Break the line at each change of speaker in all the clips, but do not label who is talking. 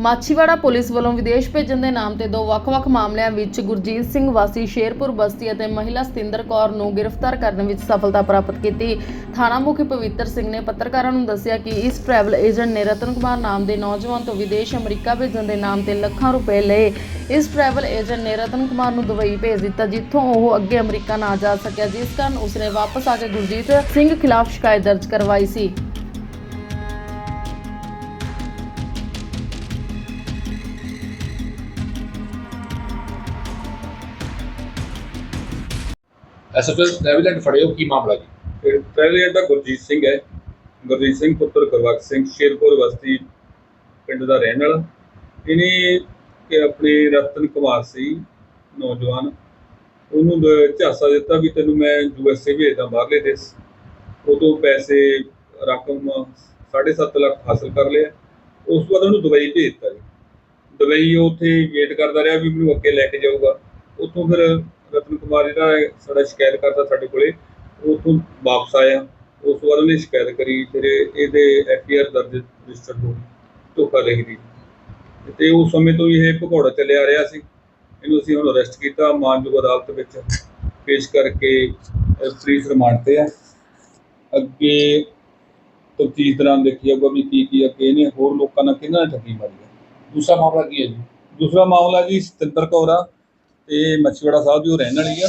Machhiwara police ਵੱਲੋਂ ਵਿਦੇਸ਼ ਭੇਜਣ ਦੇ ਨਾਮ ਤੇ ਦੋ ਵੱਖ-ਵੱਖ ਮਾਮਲਿਆਂ ਵਿੱਚ ਗੁਰਜੀਤ ਸਿੰਘ ਵਾਸੀ ਸ਼ੇਰਪੁਰ ਬਸਤੀ ਅਤੇ ਮਹਿਲਾ ਸਤਿੰਦਰ ਕੌਰ ਨੂੰ ਗ੍ਰਿਫਤਾਰ ਕਰਨ ਵਿੱਚ ਸਫਲਤਾ ਪ੍ਰਾਪਤ ਕੀਤੀ। ਥਾਣਾ ਮੁਖੀ ਪਵਿੱਤਰ ਸਿੰਘ ਨੇ ਪੱਤਰਕਾਰਾਂ ਨੂੰ ਦੱਸਿਆ ਕਿ ਇਸ ਟਰੈਵਲ ਏਜੰਟ ਨੇ ਰਤਨ ਕੁਮਾਰ ਨਾਮ ਦੇ ਨੌਜਵਾਨ ਤੋਂ ਵਿਦੇਸ਼ ਅਮਰੀਕਾ ਭੇਜਣ ਦੇ ਨਾਮ ਤੇ ਲੱਖਾਂ ਰੁਪਏ ਲਏ। ਇਸ ਟਰੈਵਲ ਏਜੰਟ ਨੇ ਰਤਨ ਕੁਮਾਰ ਨੂੰ ਦੁਬਈ ਭੇਜ ਦਿੱਤਾ, ਜਿੱਥੋਂ ਉਹ ਅੱਗੇ ਅਮਰੀਕਾ ਨਾ ਜਾ ਸਕਿਆ, ਜਿਸ ਕਾਰਨ ਉਸਨੇ ਵਾਪਸ ਆ ਕੇ ਗੁਰਜੀਤ ਸਿੰਘ ਖਿਲਾਫ ਸ਼ਿਕਾਇਤ ਦਰਜ ਕਰਵਾਈ ਸੀ।
ਐਸਐਫਐਸ ਟ੍ਰੈਵਲ ਫੜੇ ਕੀ ਮਾਮਲਾ ਜੀ?
ਇਹ ਪਹਿਲੇ ਗੁਰਜੀਤ ਸਿੰਘ ਹੈ। ਗੁਰਜੀਤ ਸਿੰਘ ਪੁੱਤਰ ਗੁਰਬਖਸ਼ ਸਿੰਘ ਸ਼ੇਰਪੁਰ ਬਸਤੀ ਪਿੰਡ ਦਾ ਰਹਿਣ ਵਾਲਾ। ਇਹਨੇ ਕਿ ਆਪਣੇ ਰਤਨ ਕੁਮਾਰ ਸੀ, ਨੌਜਵਾਨ। ਉਹਨੂੰ ਦ- ਝਾਂਸਾ ਦਿੱਤਾ ਵੀ ਤੈਨੂੰ ਮੈਂ ਯੂਐਸਏ ਭੇਜਦਾ ਬਾਹਰਲੇ ਦੇਸ਼। ਉਹ ਤੋਂ ਪੈਸੇ ਰਕਮ 7.5 ਲੱਖ ਹਾਸਲ ਕਰ ਲਿਆ। ਉਸ ਤੋਂ ਬਾਅਦ ਉਹਨੂੰ ਦੁਬਈ ਭੇਜ ਦਿੱਤਾ ਜੀ। ਦੁਬਈ ਉਹ ਉੱਥੇ ਵੇਟ ਕਰਦਾ ਰਿਹਾ ਵੀ ਮੈਨੂੰ ਅੱਗੇ ਲੈ ਕੇ ਜਾਊਗਾ। ਉੱਥੋਂ ਫਿਰ ਰਤਨ ਕੁਮਾਰ ਜਿਹੜਾ ਸਾਡਾ ਸ਼ਿਕਾਇਤ ਕਰਦਾ ਸਾਡੇ ਕੋਲੇ ਉੱਥੋਂ ਵਾਪਸ ਆਇਆ। ਉਸ ਤੋਂ ਬਾਅਦ ਉਹਨੇ ਸ਼ਿਕਾਇਤ ਕਰੀ, ਫਿਰ ਇਹਦੇ ਐਫਆਈਆਰ ਦਰਜ ਰਜਿਸਟਰ ਹੋ ਧੋਖਾ ਰਹੀ ਦੀ। ਤੇ ਉਸ ਸਮੇਂ ਤੋਂ ਇਹ ਭਗੌੜਾ ਚੱਲਿਆ ਰਿਹਾ ਸੀ। ਇਹਨੂੰ ਅਸੀਂ ਹੁਣ ਅਰੈਸਟ ਕੀਤਾ, ਮਾਨਯੋਗ ਅਦਾਲਤ ਵਿੱਚ ਪੇਸ਼ ਕਰਕੇ ਪੁਲਿਸ ਰਿਮਾਂਡ ਤੇ ਆ। ਅੱਗੇ ਤਫਤੀਸ਼ ਦੌਰਾਨ ਦੇਖੀ ਜਾਊਗਾ ਵੀ ਕੀ ਕੀ ਅੱਗੇ ਇਹਨੇ ਹੋਰ ਲੋਕਾਂ ਨਾਲ ਕਿਹਨਾਂ ਨੇ ਠੱਗੀ ਮਾਰੀ ਹੈ
ਦੂਸਰਾ ਮਾਮਲਾ ਕੀ ਹੈ ਜੀ?
ਦੂਸਰਾ ਮਾਮਲਾ ਜੀ ਸਤਿੰਦਰ ਕੌਰ ਆ। ਤੇ ਮੱਛੀਵਾੜਾ ਸਾਹਿਬ ਦੀ ਉਹ ਰਹਿਣ ਵਾਲੀ ਆ,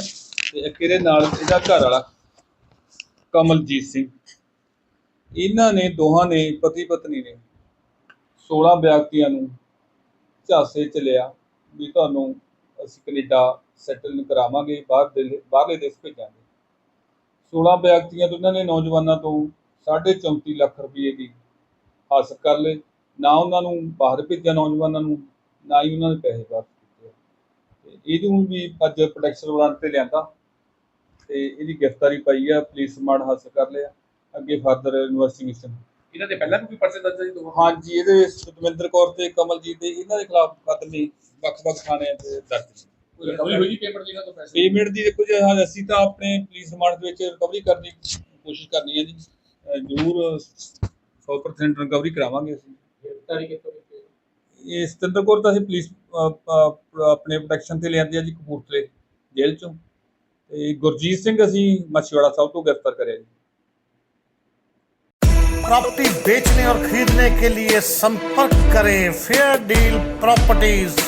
ਤੇ ਇੱਕ ਇਹਦੇ ਨਾਲ ਇਹਦਾ ਘਰ ਵਾਲਾ, ਕਮਲਜੀਤ ਸਿੰਘ। ਇਹਨਾਂ ਨੇ, ਦੋਹਾਂ ਨੇ ਪਤੀ ਪਤਨੀ ਨੇ 16 ਵਿਅਕਤੀਆਂ ਨੂੰ ਝਾਸੇ ਚ ਲਿਆ ਵੀ ਤੁਹਾਨੂੰ ਅਸੀਂ ਕੈਨੇਡਾ ਸੈਟਲ ਕਰਾਵਾਂਗੇ ਬਾਹਰ ਦੇ, ਬਾਹਰਲੇ ਦੇਸ਼ ਭੇਜਾਂਗੇ। 16 ਵਿਅਕਤੀਆਂ ਤੋਂ ਇਹਨਾਂ ਨੇ ਨੌਜਵਾਨਾਂ ਤੋਂ 34.5 ਲੱਖ ਰੁਪਏ ਦੀ ਹਾਸਲ ਕਰ ਲਏ। ਨਾ ਉਹਨਾਂ ਨੂੰ ਬਾਹਰ ਭੇਜਿਆ ਨੌਜਵਾਨਾਂ ਨੂੰ, ਨਾ ਹੀ ਉਹਨਾਂ ਦੇ ਪੈਸੇ ਵਾਪਸ ਇਹਨੂੰ ਵੀ ਅੱਜ ਪ੍ਰੋਟੈਕਸ਼ਨ ਵਾਰੰਟ ਤੇ ਲਿਆਂਦਾ ਤੇ ਇਹਦੀ ਗ੍ਰਿਫਤਾਰੀ ਪਾਈ ਆ ਪੁਲਿਸ ਰਿਮਾਂਡ ਹਾਸਲ ਕਰ ਲਿਆ ਅੱਗੇ ਫਰਦਰ ਇਨਵੈਸਟੀਗੇਸ਼ਨ
ਇਹਨਾਂ ਦੇ ਪਹਿਲਾਂ ਵੀ ਕੋਈ ਪਰਚੇ ਦਰਜ ਹੈ ਜੀ ਦੋ
ਹਾਂਜੀ ਇਹਦੇ ਸੁਖਮਿੰਦਰ ਕੌਰ ਤੇ ਕਮਲਜੀਤ ਦੇ ਇਹਨਾਂ ਦੇ ਖਿਲਾਫ ਮੁਕੱਦਮੇ ਵੱਖ-ਵੱਖ ਥਾਣਿਆਂ ਤੇ ਦਰਜ
ਜੀ ਪੇਮੈਂਟ ਦੀ ਇਹਨਾਂ ਤੋਂ ਪੈਸੇ?
ਪੇਮੈਂਟ ਦੀ ਦੇਖੋ ਜੀ ਅਸੀਂ ਤਾਂ ਆਪਣੇ ਪੁਲਿਸ ਰਿਮਾਂਡ ਦੇ ਵਿੱਚ ਰਿਕਵਰੀ ਕਰਨ ਦੀ ਕੋਸ਼ਿਸ਼ ਕਰਨੀ ਹੈ ਜੀ। ਜ਼ਰੂਰ 100% ਰਿਕਵਰੀ ਕਰਾਵਾਂਗੇ ਅਸੀਂ।
ਗ੍ਰਿਫਤਾਰੀ ਕਿੱਥੋਂ ਕੀਤੀ?
ਇਹ ਸਤਿੰਦਰ ਕੌਰ ਤਾਂ ਅਸੀਂ ਪੁਲਿਸ ਅਹ, ਅਹ, ਆਪਣੇ ਪ੍ਰੋਟੈਕਸ਼ਨ ਤੇ ਲਿਆਂਦੀ ਆ ਜੀ ਕਪੂਰਥਲੇ ਜੇਲ੍ਹ ਚੋਂ ਤੇ ਗੁਰਜੀਤ ਸਿੰਘ ਅਸੀਂ ਮਛਵਾੜਾ ਸਾਹਿਬ ਤੋਂ ਗ੍ਰਿਫਤਾਰ ਕਰਿਆ ਜੀ
प्रॉपर्टी बेचने और खरीदने के लिए संपर्क करें फेयर डील प्रॉपर्टीज